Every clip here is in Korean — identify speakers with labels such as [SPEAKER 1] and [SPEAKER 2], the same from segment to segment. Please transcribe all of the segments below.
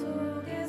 [SPEAKER 1] 속에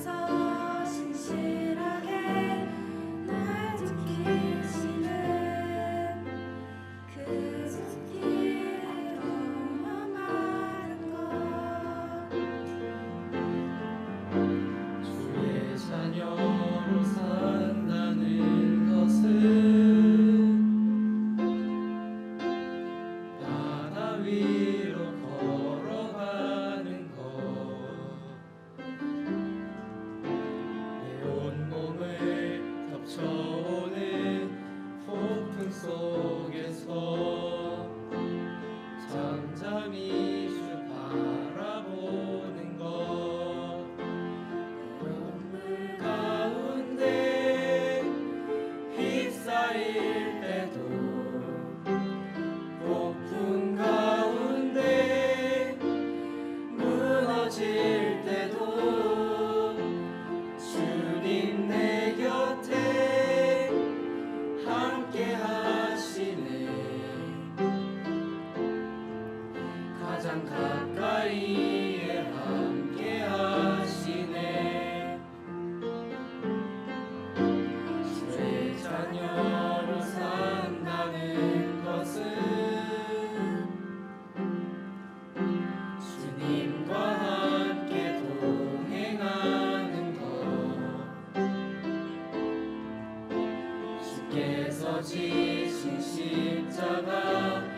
[SPEAKER 1] 주께서 지신 십자가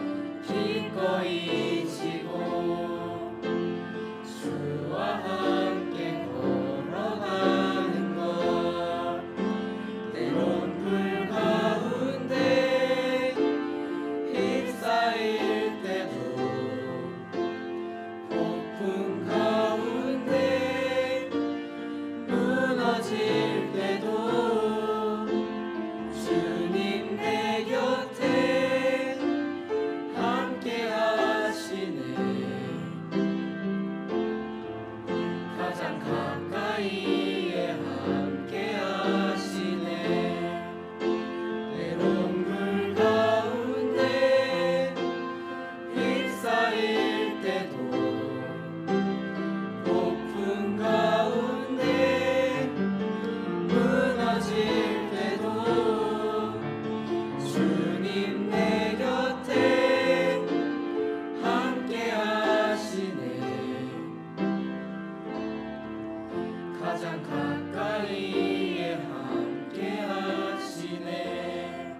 [SPEAKER 1] 가장 가까이에 함께 하시네.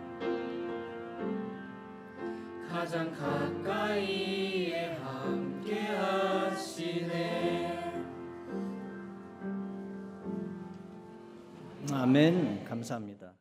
[SPEAKER 1] 가장 가까이에 함께 하시네.
[SPEAKER 2] 아멘. 감사합니다.